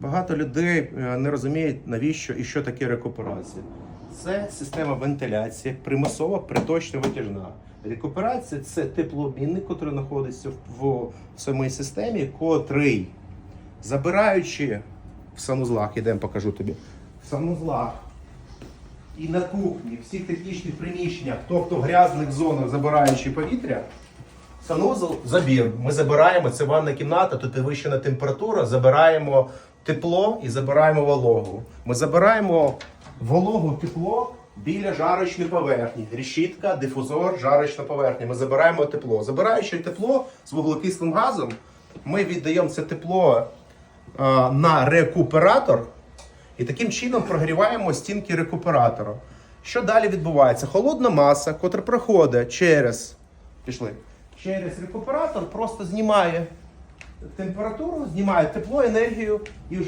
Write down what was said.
Багато людей е, не розуміють, навіщо і що таке рекуперація. Це система вентиляції, примусова, приточна, витяжна. Рекуперація це теплообмінник, який знаходиться в самій системі, котрий, забираючи в санузлах, ідемо покажу тобі, в санузлах і на кухні, всіх технічних приміщеннях, тобто в грязних зонах забираючи повітря, санузел забір. Ми забираємо, це ванна кімната, тут підвищена температура, забираємо тепло і забираємо вологу. Ми забираємо вологу тепло біля жарочної поверхні. Решітка, дифузор, жарочна поверхня. Ми забираємо тепло. Забираючи тепло з вуглекислим газом, ми віддаємо це тепло е, на рекуператор. І таким чином прогріваємо стінки рекуператора. Що далі відбувається? Холодна маса, котра проходить через пішли, через рекуператор, просто знімає температуру, знімає тепло, енергію і вже.